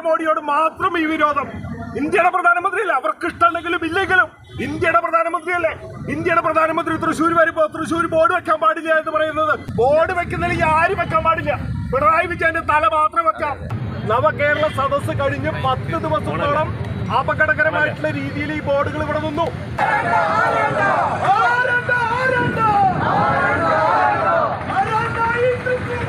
നരേന്ദ്രമോദിയോട് മാത്രം ഈ വിരോധം. ഇന്ത്യയുടെ പ്രധാനമന്ത്രിയല്ലേ? അവർക്ക് ഇഷ്ടമുണ്ടെങ്കിലും ഇല്ലെങ്കിലും. ഇന്ത്യയുടെ പ്രധാനമന്ത്രിയല്ലേ? ഇന്ത്യയുടെ പ്രധാനമന്ത്രി തൃശ്ശൂർ വരുമ്പോ തൃശ്ശൂർ ബോർഡ് വെക്കാൻ പാടില്ല എന്ന് പറയുന്നത്. ബോർഡ് വെക്കുന്നില്ലെങ്കിൽ ആരും വെക്കാൻ പാടില്ല. പിണറായി വിജയന്റെ തല മാത്രം വെക്കാം. നവകേരള സദസ് കഴിഞ്ഞ് പത്ത് ദിവസത്തോളം അപകടകരമായിട്ടുള്ള രീതിയിൽ ഈ ബോർഡുകൾ ഇവിടെ നിന്നു ആരണ്ട, ആരണ്ട, ആരണ്ട, ഈ തൃശ്ശൂർ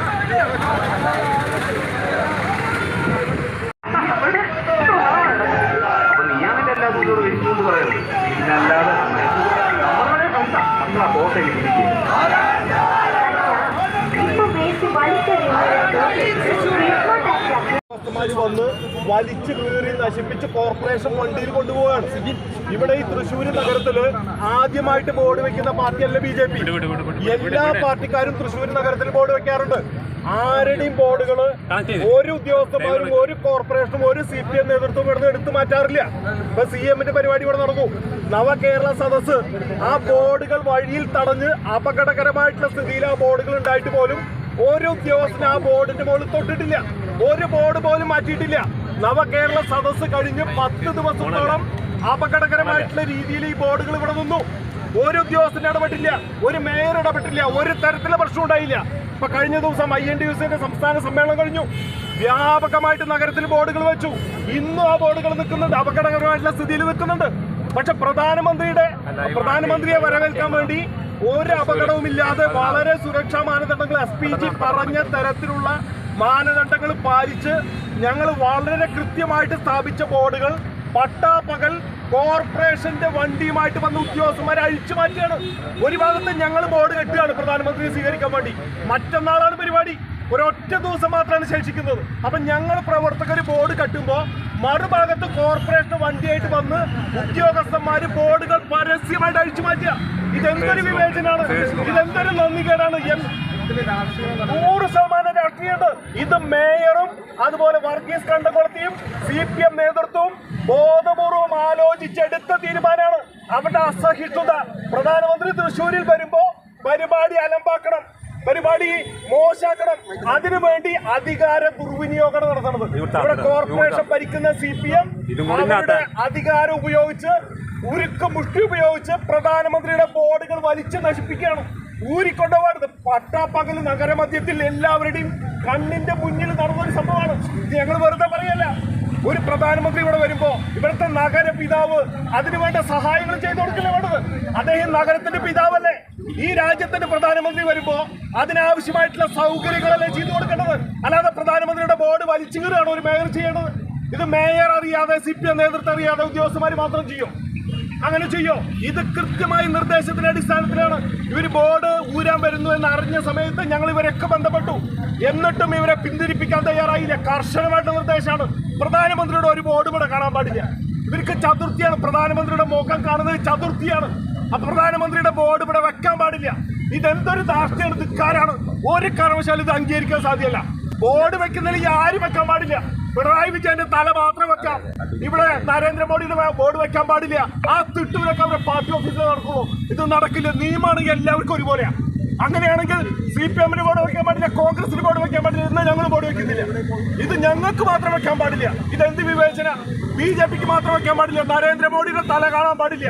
അപ്പൊ നീയാണിന്റെ എല്ലാ ദിവസവും വിരിച്ചു എന്ന് പറയുന്നത് പിന്നല്ലാതെ നമ്മളെ കോട്ടയിൽ ഉദ്യോഗസ്ഥന്മാര് വന്ന് വലിച്ചു കീറി നശിപ്പിച്ച് കോർപ്പറേഷൻ വണ്ടിയിൽ കൊണ്ടുപോവാണ് ഇവിടെ ഈ തൃശ്ശൂർ നഗരത്തിൽ ആദ്യമായിട്ട് ബോർഡ് വെക്കുന്ന പാർട്ടിയല്ല ബി ജെ പി? എല്ലാ പാർട്ടിക്കാരും തൃശ്ശൂർ നഗരത്തിൽ ബോർഡ് വെക്കാറുണ്ട്. ആരുടെയും ബോർഡുകൾ ഒരു ഉദ്യോഗസ്ഥന്മാരും ഒരു കോർപ്പറേഷനും ഒരു സി പി എം നേതൃത്വം ഇവിടുന്ന് എടുത്തു മാറ്റാറില്ല. ഇപ്പൊ സി എമ്മിന്റെ പരിപാടി ഇവിടെ നടന്നു. നവകേരള സദസ് ആ ബോർഡുകൾ വഴിയിൽ തടഞ്ഞ് അപകടകരമായിട്ടുള്ള സ്ഥിതിയിൽ ആ ബോർഡുകൾ ഉണ്ടായിട്ട് പോലും ഓരോ ഉദ്യോഗസ്ഥന് ആ ബോർഡിന്റെ മുകളിൽ തൊട്ടിട്ടില്ല. ഒരു ബോർഡ് പോലും മാറ്റിയിട്ടില്ല. നവകേരള സദസ് കഴിഞ്ഞ് പത്ത് ദിവസത്തോളം അപകടകരമായിട്ടുള്ള രീതിയിൽ ഈ ബോർഡുകൾ ഇവിടെ നിന്നു. ഒരു ഉദ്യോഗസ്ഥന് ഇടപെട്ടില്ല ഒരു മേയർ ഇടപെട്ടില്ല ഒരു തരത്തിലുള്ള പ്രശ്നം ഉണ്ടായില്ല. ഇപ്പൊ കഴിഞ്ഞ ദിവസം ഐ എൻ ഡി യുസിന്റെ സംസ്ഥാന സമ്മേളനം കഴിഞ്ഞു. വ്യാപകമായിട്ട് നഗരത്തിൽ ബോർഡുകൾ വെച്ചു. ഇന്നും ആ ബോർഡുകൾ നിൽക്കുന്നുണ്ട് അപകടകരമായിട്ടുള്ള സ്ഥിതിയിൽ നിൽക്കുന്നുണ്ട്. പക്ഷെ പ്രധാനമന്ത്രിയുടെ പ്രധാനമന്ത്രിയെ വരവേൽക്കാൻ വേണ്ടി ഒരു അപകടവുമില്ലാതെ വളരെ സുരക്ഷാ മാനദണ്ഡങ്ങൾ എസ് പി ജി പറഞ്ഞ തരത്തിലുള്ള മാനദണ്ഡങ്ങൾ പാലിച്ച് ഞങ്ങൾ വളരെ കൃത്യമായിട്ട് സ്ഥാപിച്ച ബോർഡുകൾ. പട്ടാപ്പകൽ കോർപ്പറേഷന്റെ വണ്ടിയുമായിട്ട് വന്ന ഉദ്യോഗസ്ഥന്മാരെ അഴിച്ചു മാറ്റുകയാണ്. ഒരു ഭാഗത്ത് ഞങ്ങൾ ബോർഡ് കെട്ടുകയാണ് പ്രധാനമന്ത്രി സ്വീകരിക്കാൻ വേണ്ടി. മറ്റന്നാളാണ് പരിപാടി. ഒരൊറ്റ ദിവസം മാത്രമാണ് ശേഷിക്കുന്നത്. അപ്പൊ ഞങ്ങൾ പ്രവർത്തകർ ബോർഡ് കെട്ടുമ്പോൾ മറുഭാഗത്ത് കോർപ്പറേഷൻ വണ്ടിയായിട്ട് വന്ന് ഉദ്യോഗസ്ഥന്മാര് ബോർഡുകൾ പരസ്യമായിട്ട് അഴിച്ചു മാറ്റുക. ഇതെന്തൊരു വിവേചനാണ്? ഇതെന്തൊരു നന്ദികേടാണ്? നൂറ് ശതമാനം രാഷ്ട്രീയമുണ്ട് ഇത് മേയറും അതുപോലെ വർഗീസ് കണ്ടകുളത്തിയും സി പി എം നേതൃത്വവും ബോധപൂർവം ആലോചിച്ചെടുത്ത തീരുമാനമാണ് അവരുടെ അസഹിഷ്ണുത. പ്രധാനമന്ത്രി തൃശ്ശൂരിൽ വരുമ്പോ പരിപാടി അലമ്പാക്കണം പരിപാടി മോശാക്കണം. അതിനു വേണ്ടി അധികാര ദുർവിനിയോഗം നടത്തുന്നത് ഇവിടെ കോർപ്പറേഷൻ ഭരിക്കുന്ന സി പി എം അവരുടെ അധികാരം ഉപയോഗിച്ച് ഉരുക്ക് മുഷ്ടി ഉപയോഗിച്ച് പ്രധാനമന്ത്രിയുടെ ബോർഡുകൾ വലിച്ചു നശിപ്പിക്കുകയാണ്. ഊരിക്കൊണ്ടുപോകരുത് പട്ടാപ്പകൽ നഗരമധ്യത്തിൽ എല്ലാവരുടെയും കണ്ണിന്റെ മുന്നിൽ നടന്നൊരു സംഭവമാണ്. ഇത് ഞങ്ങൾ വെറുതെ പറയല്ല. ഒരു പ്രധാനമന്ത്രി ഇവിടെ വരുമ്പോ ഇവിടുത്തെ നഗര പിതാവ് അതിനുവേണ്ട സഹായങ്ങൾ ചെയ്തു കൊടുക്കില്ല വേണ്ടത്? അദ്ദേഹം നഗരത്തിന്റെ പിതാവല്ലേ. ഈ രാജ്യത്തിന്റെ പ്രധാനമന്ത്രി വരുമ്പോ അതിനാവശ്യമായിട്ടുള്ള സൗകര്യങ്ങളല്ലേ ചെയ്തു കൊടുക്കേണ്ടത്? അല്ലാതെ പ്രധാനമന്ത്രിയുടെ ബോർഡ് വലിച്ചു കീറുകയാണ് ഒരു മേയർ ചെയ്യേണ്ടത്. ഇത് മേയർ അറിയാതെ സി പി എം നേതൃത്വം അറിയാതെ ഉദ്യോഗസ്ഥന്മാർ മാത്രം ചെയ്യും. അങ്ങനെ ചെയ്യോ? ഇത് കൃത്യമായി നിർദ്ദേശത്തിന്റെ അടിസ്ഥാനത്തിലാണ്. ഇവർ ബോർഡ് ഊരാൻ വരുന്നു എന്ന് അറിഞ്ഞ സമയത്ത് ഞങ്ങൾ ഇവരൊക്കെ ബന്ധപ്പെട്ടു. എന്നിട്ടും ഇവരെ പിന്തിരിപ്പിക്കാൻ തയ്യാറായില്ല. കർശനമായിട്ട് നിർദ്ദേശമാണ്. പ്രധാനമന്ത്രിയുടെ ഒരു ബോർഡ് ഇവിടെ കാണാൻ പാടില്ല. ഇവർക്ക് ചതുർത്ഥിയാണ്. പ്രധാനമന്ത്രിയുടെ മുഖം കാണുന്നത് ചതുർത്ഥിയാണ്. പ്രധാനമന്ത്രിയുടെ ബോർഡ് ഇവിടെ വെക്കാൻ പാടില്ല. ഇതെന്തൊരു ധാർഷ്ട്യാണ് ധിക്കാരാണ് ഒരു കാരണവശാലും ഇത് അംഗീകരിക്കാൻ സാധ്യമല്ല. ബോർഡ് വെക്കുന്നതിൽ ആരും വെക്കാൻ പാടില്ല. പിണറായി വിജയന്റെ തല മാത്രം വെക്കാം. ഇവിടെ നരേന്ദ്രമോദിയുടെ ബോർഡ് വെക്കാൻ പാടില്ല. ആ തിട്ടുവിലൊക്കെ അവരുടെ പാർട്ടി ഓഫീസിൽ നടക്കുള്ളൂ. ഇത് നടക്കില്ല. നിയമമാണ് എല്ലാവർക്കും ഒരുപോലെയാ. അങ്ങനെയാണെങ്കിൽ സി പി എമ്മിന് ബോർഡ് വെക്കാൻ പാടില്ല കോൺഗ്രസിന് ബോർഡ് വെക്കാൻ പാടില്ല ഇന്ന് ഞങ്ങൾ ബോർഡ് വെക്കുന്നില്ല. ഇത് ഞങ്ങൾക്ക് മാത്രം വെക്കാൻ പാടില്ല. ഇത് എന്ത് വിവേചന? ബി ജെ പിക്ക് മാത്രം വെക്കാൻ പാടില്ല. നരേന്ദ്രമോദിയുടെ തല കാണാൻ പാടില്ല.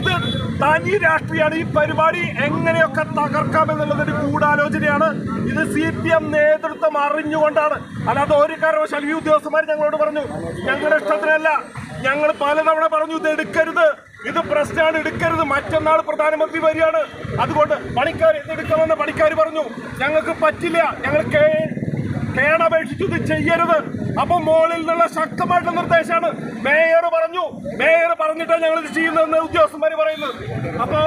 ഇത് തനി രാഷ്ട്രീയമാണ് ഈ പരിപാടി എങ്ങനെയൊക്കെ തകർക്കാം എന്നുള്ളതൊരു ഗൂഢാലോചനയാണ്. ഇത് സി പി എം നേതൃത്വം അറിഞ്ഞുകൊണ്ടാണ്. അല്ലാതെ ഒരു കാരണവശാലും ഈ ഉദ്യോഗസ്ഥന്മാർ ഞങ്ങളോട് പറഞ്ഞു ഞങ്ങളുടെ ഇഷ്ടത്തിനല്ല. ഞങ്ങൾ പലതവണ പറഞ്ഞു ഇത് എടുക്കരുത്. ഇത് പ്രശ്നമാണ് എടുക്കരുത്. മറ്റന്നാൾ പ്രധാനമന്ത്രി വരികയാണ്. അതുകൊണ്ട് പണിക്കാർ എന്തെടുക്കണമെന്ന് പണിക്കാർ പറഞ്ഞു. ഞങ്ങൾക്ക് പറ്റില്ല. ഞങ്ങൾ കേണപേക്ഷിച്ചു ഇത് ചെയ്യരുത്. അപ്പൊ മോളിൽ നിന്നുള്ള ശക്തമായിട്ടുള്ള നിർദ്ദേശമാണ്. മേയർ പറഞ്ഞു. മേയർ പറഞ്ഞിട്ടാണ് ഞങ്ങൾ ഇത് ചെയ്യുന്നതെന്ന് ഉദ്യോഗസ്ഥന്മാര് പറയുന്നത്. അപ്പോ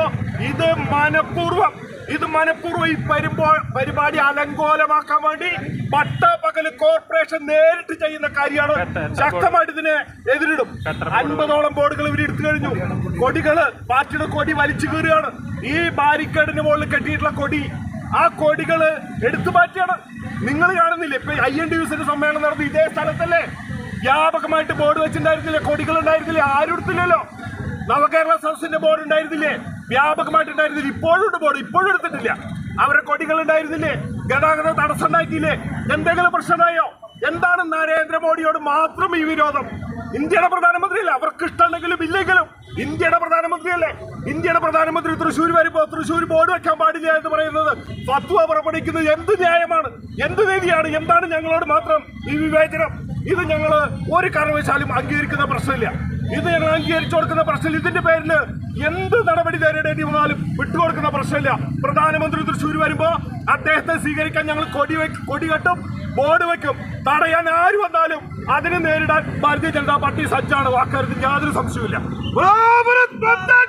ഇത് മനഃപൂർവം ഇത് മനഃപൂർവം ഈ പരിപോ പരിപാടി അലങ്കോലമാക്കാൻ വേണ്ടി പട്ടാപ്പകൽ കോർപ്പറേഷൻ നേരിട്ട് ചെയ്യുന്ന കാര്യമാണ്. ശക്തമായിട്ട് ഇതിനെ എതിരിടും. അൻപതോളം ബോർഡുകൾ ഇവർ എടുത്തു കഴിഞ്ഞു. കൊടികൾ പാർട്ടിയുടെ കൊടി വലിച്ചു കീറുകയാണ്. ഈ ബാരിക്കേഡിന് മുകളിൽ കെട്ടിയിട്ടുള്ള കൊടി ആ കൊടികൾ എടുത്തു മാറ്റിയാണ്. നിങ്ങൾ കാണുന്നില്ലേ? ഇപ്പൊ ഐ എൻ ഡി യുസിന്റെ സമ്മേളനം നടന്നു ഇതേ സ്ഥലത്തല്ലേ? വ്യാപകമായിട്ട് ബോർഡ് വെച്ചിട്ടുണ്ടായിരുന്നില്ലേ? കൊടികൾ ഉണ്ടായിരുന്നില്ലേ ആരും എടുത്തില്ലല്ലോ. നവകേരള സദസ്സിന്റെ ബോർഡ് ഉണ്ടായിരുന്നില്ലേ? വ്യാപകമായിട്ട് ഉണ്ടായിരുന്നില്ല? ഇപ്പോഴും ഉണ്ട് ബോർഡ് ഇപ്പോഴും എടുത്തിട്ടില്ല. അവരുടെ കൊടികൾ ഉണ്ടായിരുന്നില്ലേ ഗതാഗത തടസ്സം ഉണ്ടാക്കിയില്ലേ എന്തെങ്കിലും പ്രശ്നമായോ എന്താണ് നരേന്ദ്രമോദിയോട് മാത്രം ഈ വിരോധം? ഇന്ത്യയുടെ പ്രധാനമന്ത്രിയല്ല അവർക്ക് ഇഷ്ടമുണ്ടെങ്കിലും ഇല്ലെങ്കിലും. ഇന്ത്യയുടെ പ്രധാനമന്ത്രിയല്ലേ? ഇന്ത്യയുടെ പ്രധാനമന്ത്രി തൃശ്ശൂർ വരുമ്പോൾ തൃശ്ശൂർ ബോർഡ് വെക്കാൻ പാടില്ല എന്ന് പറയുന്നത് ഫത്വ പുറപ്പെടുവിക്കുന്നത് എന്ത് ന്യായമാണ്? എന്ത് നീതിയാണ്? എന്താണ് ഞങ്ങളോട് മാത്രം ഈ വിവേചനം? ഇത് ഞങ്ങൾ ഒരു കാരണവശാലും അംഗീകരിക്കുന്ന പ്രശ്നമില്ല. ഇത് ഞങ്ങൾ അംഗീകരിച്ചു കൊടുക്കുന്ന പ്രശ്നമില്ല. ഇതിന്റെ പേരിൽ എന്ത് നടപടി നേരിടേണ്ടി വന്നാലും വിട്ടുകൊടുക്കുന്ന പ്രശ്നമില്ല. പ്രധാനമന്ത്രി തൃശ്ശൂർ വരുമ്പോൾ അദ്ദേഹത്തെ സ്വീകരിക്കാൻ ഞങ്ങൾ കൊടി കൊടി കെട്ടും. ബോർഡ് വെക്കും. തടയാൻ ആര് വന്നാലും അതിനെ നേരിടാൻ ഭാരതീയ ജനതാ പാർട്ടി സജ്ജാണ്. വാക്കരുത്. യാതൊരു സംശയവുമില്ല. ഭാരത് മാതാ